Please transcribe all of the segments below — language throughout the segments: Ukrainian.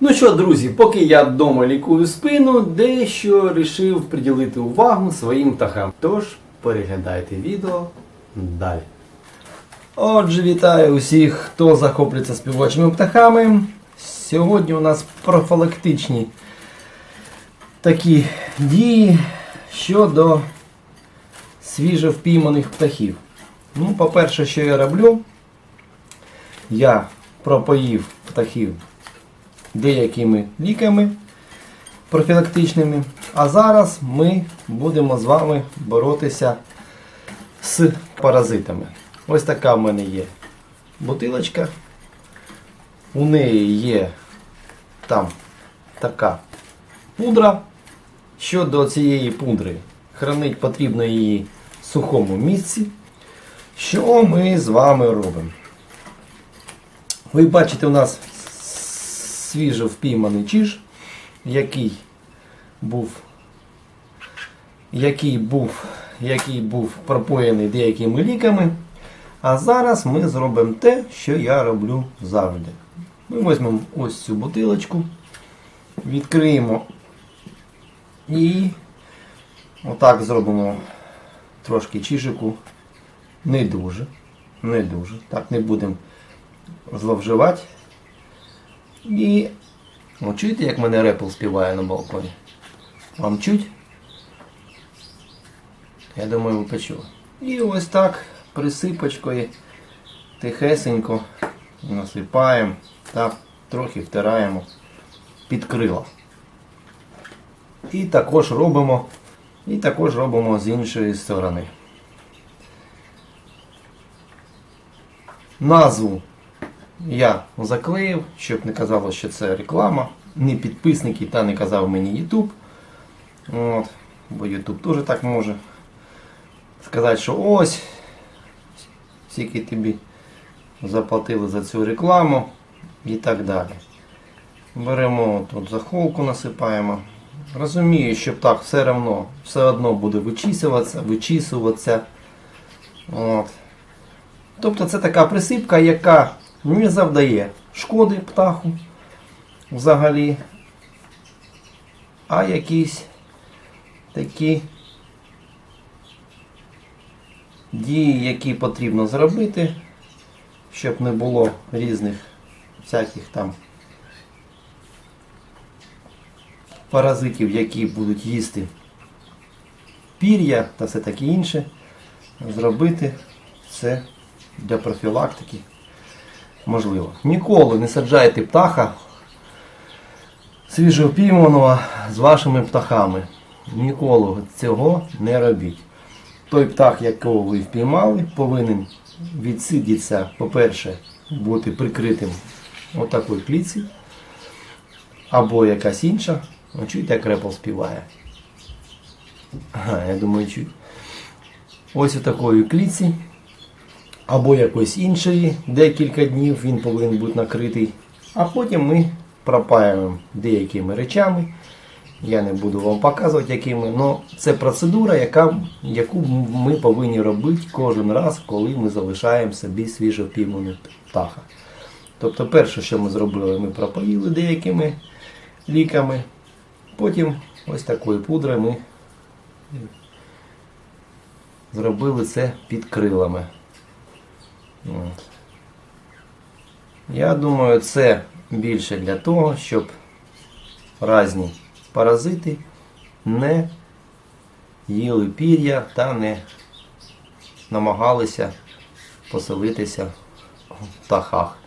Ну що, друзі, поки я вдома лікую спину, дещо вирішив приділити увагу своїм птахам. Тож переглядайте відео далі. Отже, вітаю усіх, хто захоплюється співочими птахами. Сьогодні у нас профілактичні такі дії щодо свіжо впійманих птахів. Ну, по-перше, що я роблю, я пропоїв птахів деякими ліками профілактичними. А зараз ми будемо з вами боротися з паразитами. Ось така в мене є бутилочка. У неї є там така пудра. Щодо цієї пудри, хранить потрібно її в сухому місці. Що ми з вами робимо? Ви бачите, у нас свіжо впійманий чиж, який був, який був, який був пропоєний деякими ліками. А зараз ми зробимо те, що я роблю завжди. Ми візьмемо ось цю бутилочку, відкриємо і отак зробимо трошки чижику. Не дуже. Не дуже. Так не будемо зловживати. І О, чуєте, як мене репл співає на балконі? Вам чуть? Я думаю, ви почули. І ось так присипочкою тихесенько насипаємо та трохи втираємо під крила. І також робимо, і також робимо з іншої сторони. Назву я заклеїв, щоб не казало, що це реклама. Не підписники та не казав мені YouTube. Бо YouTube теж так може сказати, що ось скільки тобі заплатили за цю рекламу і так далі. Беремо тут захолку, насипаємо. Розумію, що птах все одно, все одно буде вичісуватися, вичісуватися. От. Тобто це така присипка, яка не завдає шкоди птаху взагалі, а якісь такі дії, які потрібно зробити, щоб не було різних всяких там паразитів, які будуть їсти пір'я та все таке інше, зробити це для профілактики можливо. Ніколи не саджайте птаха свіжопійманого з вашими птахами. Ніколи цього не робіть. Той птах, якого ви впіймали, повинен відсидітися, по-перше, бути прикритим отакої клітці. Або якась інша. О, чуєте, як репл співає. Ага, я думаю, чуть. Ось у такої клітці або якоїсь іншої, декілька днів він повинен бути накритий. А потім ми пропаюємо деякими речами. Я не буду вам показувати, якими, але це процедура, яка, яку ми повинні робити кожен раз, коли ми залишаємо собі свіжо пійману птаха. Тобто, перше, що ми зробили, ми пропоїли деякими ліками. Потім ось такою пудрою ми зробили це під крилами. Я думаю, це більше для того, щоб різні паразити не їли пір'я та не намагалися поселитися в птахах.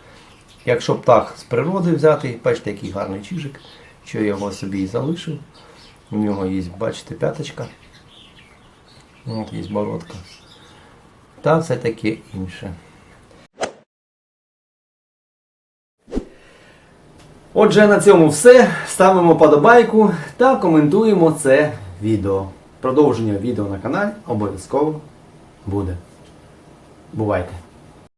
Якщо птах з природи взяти, бачите, який гарний чижик, що я його собі і залишив. У нього є, бачите, п'яточка. Є бородка. Та все таке інше. Отже, на цьому все. Ставимо подобайку та коментуємо це відео. Продовження відео на каналі обов'язково буде. Бувайте!